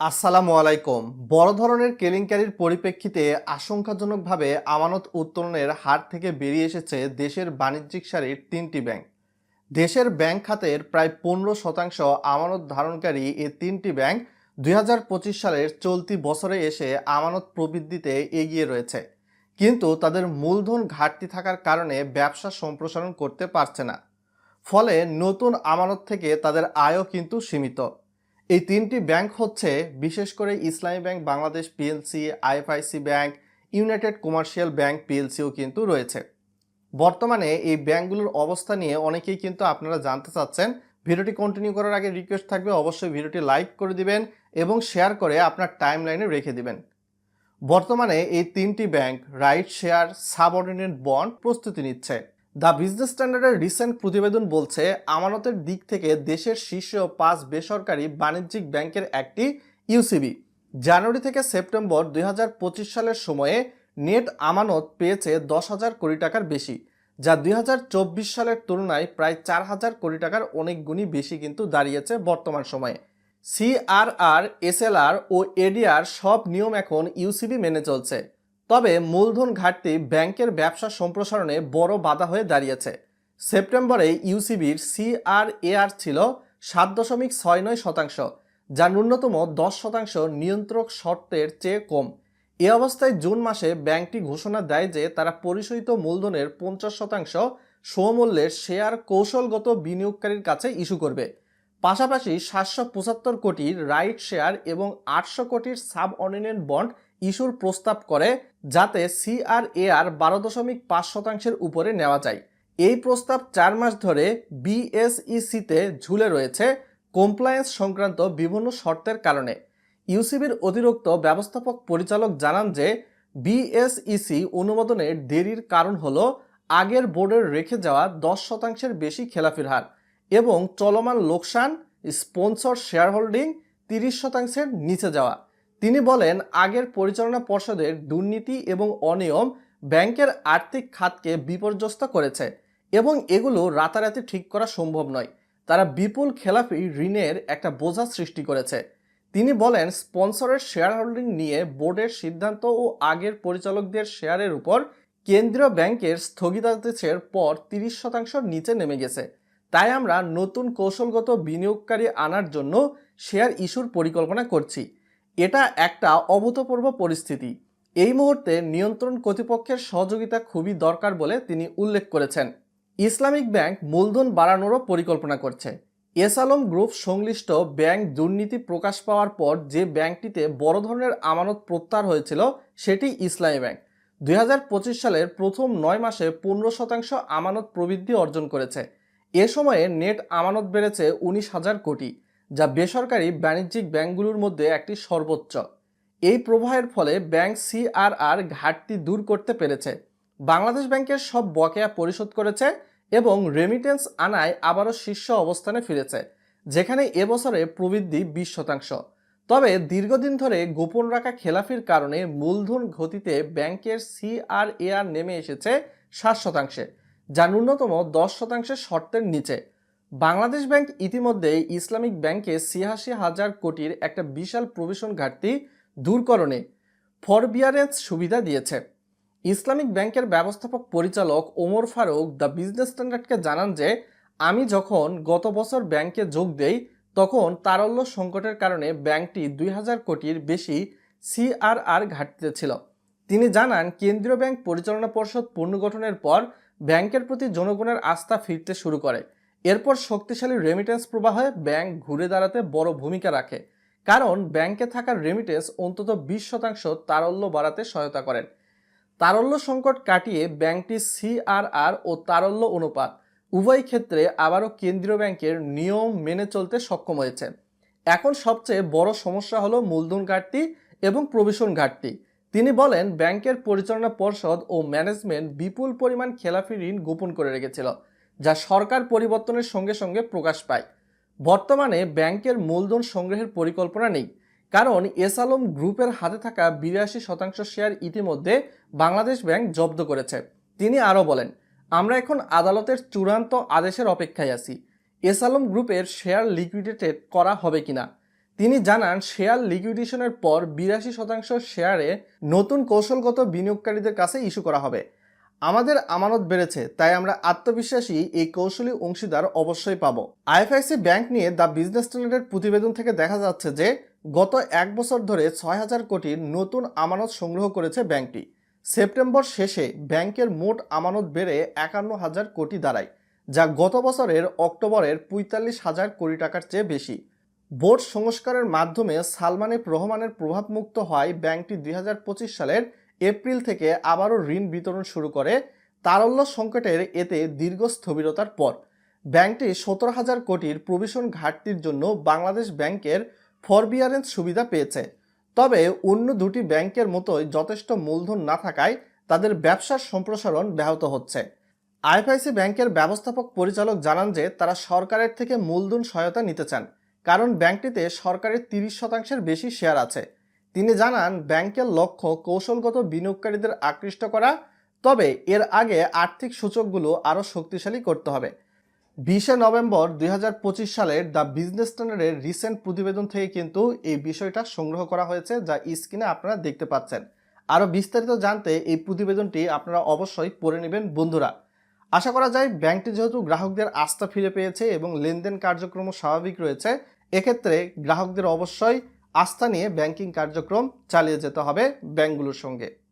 আসসালামু আলাইকুম। বড় ধরনের কেলেঙ্কারির পরিপ্রেক্ষিতে আশঙ্কাজনকভাবে আমানত উত্তোলনের হার থেকে বেরিয়ে এসেছে দেশের বাণিজ্যিক সারির তিনটি ব্যাংক। দেশের ব্যাংক খাতের প্রায় পনেরো শতাংশ আমানত ধারণকারী এ তিনটি ব্যাংক দুই হাজার পঁচিশ সালের চলতি বছরে এসে আমানত প্রবৃদ্ধিতে এগিয়ে রয়েছে। কিন্তু তাদের মূলধন ঘাটতি থাকার কারণে ব্যবসা সম্প্রসারণ করতে পারছে না। ফলে নতুন আমানত থেকে তাদের আয়ও কিন্তু সীমিত। এই তিনটি ব্যাংক হচ্ছে বিশেষ করে Islami bank, Bangladesh PLC, IFIC bank, United Commercial bank পিএলসিও কিন্তু রয়েছে। বর্তমানে এই ব্যাংকগুলোর অবস্থা নিয়ে অনেকেই কিন্তু আপনারা জানতে চাচ্ছেন। ভিডিওটি কন্টিনিউ করার আগে রিকোয়েস্ট থাকবে, অবশ্যই ভিডিওটি লাইক করে দিবেন এবং শেয়ার করে আপনার টাইম লাইনে রেখে দিবেন। বর্তমানে এই তিনটি bank right share subordinate bond প্রস্তুতি নিচ্ছে। দ্য বিজনেস স্ট্যান্ডার্ডের রিসেন্ট প্রতিবেদন বলছে, আমানতের দিক থেকে দেশের শীর্ষ পাঁচ বেসরকারি বাণিজ্যিক ব্যাংকের একটি ইউসিবি জানুয়ারি থেকে সেপ্টেম্বর দুই হাজার পঁচিশ সালের সময়ে নেট আমানত পেয়েছে দশ হাজার কোটি টাকার বেশি, যা দুই হাজার চব্বিশ সালের তুলনায় প্রায় চার হাজার কোটি টাকার অনেক গুণই বেশি কিন্তু দাঁড়িয়েছে বর্তমান সময়ে। সিআরআর এসএলআর ও এডিআর সব নিয়ম এখন ইউসিবি মেনে চলছে। তবে মূলধন ঘাটতি ব্যাংকের ব্যবসা সম্প্রসারণে বড় বাধা হয়ে দাঁড়িয়েছে। সেপ্টেম্বরে ইউসিবির সিআরএআর ছিল সাত দশমিক ছয় নয় শতাংশ যা ন্যূনতম দশ শতাংশ নিয়ন্ত্রক শর্তের চেয়ে কম। এ অবস্থায় জুন মাসে ব্যাংকটি ঘোষণা দেয় যে তারা পরিশোধিত মূলধনের পঞ্চাশ শতাংশ সমমূল্যের শেয়ার কৌশলগত বিনিয়োগকারীর কাছে ইস্যু করবে। পাশাপাশি সাতশো পঁচাত্তর কোটির রাইট শেয়ার এবং আটশো কোটির সাব অর্ডিনেন্ট বন্ড ইস্যুর প্রস্তাব করে যাতে সিআরএআর বারো দশমিক পাঁচ শতাংশের উপরে নেওয়া যায়। এই প্রস্তাব চার মাস ধরে বিএসইসিতে ঝুলে রয়েছে কমপ্লায়েন্স সংক্রান্ত বিভিন্ন শর্তের কারণে। ইউসিবির অতিরিক্ত ব্যবস্থাপক পরিচালক জানান যে, বিএসইসি অনুমোদনের দেরির কারণ হল আগের বোর্ডের রেখে যাওয়া দশ শতাংশের বেশি খেলাফির হার এবং চলমান লোকসান, স্পন্সর শেয়ার হোল্ডিং তিরিশ শতাংশের নিচে যাওয়া। তিনি বলেন, আগের পরিচালনা পর্ষদের দুর্নীতি এবং অনিয়ম ব্যাংকের আর্থিক খাতকে বিপর্যস্ত করেছে এবং এগুলো রাতারাতি ঠিক করা সম্ভব নয়। তারা বিপুল খেলাফি ঋণের একটা বোঝা সৃষ্টি করেছে। তিনি বলেন, স্পন্সরের শেয়ার হোল্ডিং নিয়ে বোর্ডের সিদ্ধান্ত ও আগের পরিচালকদের শেয়ারের উপর কেন্দ্রীয় ব্যাংকের স্থগিতাদেশের পর তিরিশ শতাংশ নিচে নেমে গেছে। তাই আমরা নতুন কৌশলগত বিনিয়োগকারী আনার জন্য শেয়ার ইস্যুর পরিকল্পনা করছি। এটা একটা অভূতপূর্ব পরিস্থিতি। এই মুহূর্তে নিয়ন্ত্রণ কর্তৃপক্ষের সহযোগিতা খুবই দরকার বলে তিনি উল্লেখ করেছেন। ইসলামিক ব্যাংক মূলধন বাড়ানোরও পরিকল্পনা করছে। এস আলম গ্রুপ সংশ্লিষ্ট ব্যাংক দুর্নীতি প্রকাশ পাওয়ার পর যে ব্যাংকটিতে বড় ধরনের আমানত প্রত্যাহার হয়েছিল, সেটি ইসলামী ব্যাংক। দুই হাজার পঁচিশ সালের প্রথম নয় মাসে পনেরো শতাংশ আমানত প্রবৃদ্ধি অর্জন করেছে। এ সময়ে নেট আমানত বেড়েছে উনিশ হাজার কোটি। যা বেসরকারি বাণিজ্যিক ব্যাংকগুলোর মধ্যে একটি সর্বোচ্চ। এই প্রবাহের ফলে ব্যাংক সিআরআর ঘাটতি দূর করতে পেরেছে। বাংলাদেশ ব্যাংকের সব বকেয়া পরিশোধ করেছে এবং রেমিটেন্স আনায় আবারও শীর্ষ অবস্থানে ফিরেছে, যেখানে এবছরে প্রবৃদ্ধি বিশ শতাংশ। তবে দীর্ঘদিন ধরে গোপন রাখা খেলাফির কারণে মূলধন গতিতে ব্যাংকের সিআরএআর নেমে এসেছে সাত শতাংশে, যা ন্যূনতম দশ শতাংশের শর্তের নিচে। বাংলাদেশ ব্যাংক ইতিমধ্যে ইসলামিক ব্যাংকে ছিয়াশি হাজার কোটির একটা বিশাল প্রভিশন ঘাটতি দূরকরণে ফরবিয়ারেন্স সুবিধা দিয়েছে। ইসলামিক ব্যাংকের ব্যবস্থাপক পরিচালক ওমর ফারুক দ্য বিজনেস স্ট্যান্ডার্ডকে জানান যে, আমি যখন গত বছর ব্যাংকে যোগ দেই, তখন তারল্য সংকটের কারণে ব্যাংকটি দুই হাজার কোটির বেশি সিআরআর ঘাটতিতে ছিল। তিনি জানান, কেন্দ্রীয় ব্যাংক পরিচালনা পর্ষদ পুনর্গঠনের পর ব্যাংকের প্রতি জনগণের আস্থা ফিরতে শুরু করে। এরপর শক্তিশালী রেমিটেন্স প্রবাহে ব্যাংক ঘুরে দাঁড়াতে বড় ভূমিকা রাখে। কারণ ব্যাংকে থাকা রেমিটেন্স অন্তত বিশ শতাংশ তারল্য বাড়াতে সহায়তা করেন। তারল্য সংকট কাটিয়ে ব্যাংকটি সিআরআর ও তারল্য অনুপাত, উভয় ক্ষেত্রে আবারও কেন্দ্রীয় ব্যাংকের নিয়ম মেনে চলতে সক্ষম হয়েছে। এখন সবচেয়ে বড় সমস্যা হলো মূলধন ঘাটতি এবং প্রবেশন ঘাটতি। তিনি বলেন, ব্যাংকের পরিচালনা পর্ষদ ও ম্যানেজমেন্ট বিপুল পরিমাণ খেলাফি ঋণ গোপন করে রেখেছিল। যা সরকার পরিবর্তনের সঙ্গে সঙ্গে প্রকাশ পায়। বর্তমানে ব্যাংকের মূলধন সংগ্রহের পরিকল্পনা নেই। কারণ এস আলম গ্রুপের হাতে থাকা বিরাশি শতাংশ শেয়ার ইতিমধ্যে বাংলাদেশ ব্যাংক জব্দ করেছে। তিনি আরও বলেন, আমরা এখন আদালতের চূড়ান্ত আদেশের অপেক্ষায় আছি। এস আলম গ্রুপের শেয়ার লিকুইডেটেড করা হবে কিনা? তিনি জানান, শেয়ার লিকুইডেশনের পর বিরাশি শতাংশ শেয়ারে নতুন কৌশলগত বিনিয়োগকারীদের কাছে ইস্যু করা হবে। আমাদের আমানত বেড়েছে, তাই আমরা আত্মবিশ্বাসী এই কৌশলী অংশীদার অবশ্যই পাব। আইএফআইসি ব্যাংক নিয়ে দ্য বিজনেস স্ট্যান্ডার্ডের প্রতিবেদন থেকে দেখা যাচ্ছে যে, গত এক বছর ধরে ছয় হাজার কোটির নতুন আমানত সংগ্রহ করেছে ব্যাংকটি। সেপ্টেম্বর শেষে ব্যাংকের মোট আমানত বেড়ে একান্ন হাজার কোটি দাঁড়ায়, যা গত বছরের অক্টোবরের পঁয়তাল্লিশ হাজার কোটি টাকার চেয়ে বেশি। বোর্ড সংস্কারের মাধ্যমে সালমানের রহমানের প্রভাবমুক্ত হয় ব্যাংকটি দুই হাজার পঁচিশ সালের এপ্রিল থেকে আবারও ঋণ বিতরণ শুরু করে। তারল্য সংকটের এতে দীর্ঘ স্থবিরতার পর ব্যাংকটি সতেরো হাজার কোটির প্রভিশন ঘাটতির জন্য বাংলাদেশ ব্যাংকের ফরবিয়ারেন্স সুবিধা পেয়েছে। তবে অন্য দুটি ব্যাংকের মতোই যথেষ্ট মূলধন না থাকায় তাদের ব্যবসার সম্প্রসারণ ব্যাহত হচ্ছে। আইএফআইসি ব্যাংকের ব্যবস্থাপক পরিচালক জানান যে, তারা সরকারের থেকে মূলধন সহায়তা নিতে চান, কারণ ব্যাংকটিতে সরকারের তিরিশ শতাংশের বেশি শেয়ার আছে। তিনি জানান, ব্যাংকের লক্ষ্য কৌশলগত বিনিয়োগকারীদের আকৃষ্ট করা, তবে এর আগে আর্থিক সূচকগুলো আরও শক্তিশালী করতে হবে। বিশে নভেম্বর দু হাজার পঁচিশ সালের দ্য বিজনেস স্ট্যান্ডার্ডের রিসেন্ট প্রতিবেদন থেকে কিন্তু এই বিষয়টা সংগ্রহ করা হয়েছে, যা স্ক্রিনে আপনারা দেখতে পাচ্ছেন। আরও বিস্তারিত জানতে এই প্রতিবেদনটি আপনারা অবশ্যই পড়ে নেবেন, বন্ধুরা। আশা করা যায়, ব্যাংকটি যেহেতু গ্রাহকদের আস্থা ফিরে পেয়েছে এবং লেনদেন কার্যক্রম স্বাভাবিক রয়েছে, এক্ষেত্রে গ্রাহকদের অবশ্যই আস্থা নিয়ে ব্যাংকিং কার্যক্রম চালিয়ে যেতে হবে ব্যাংকগুলোর সঙ্গে।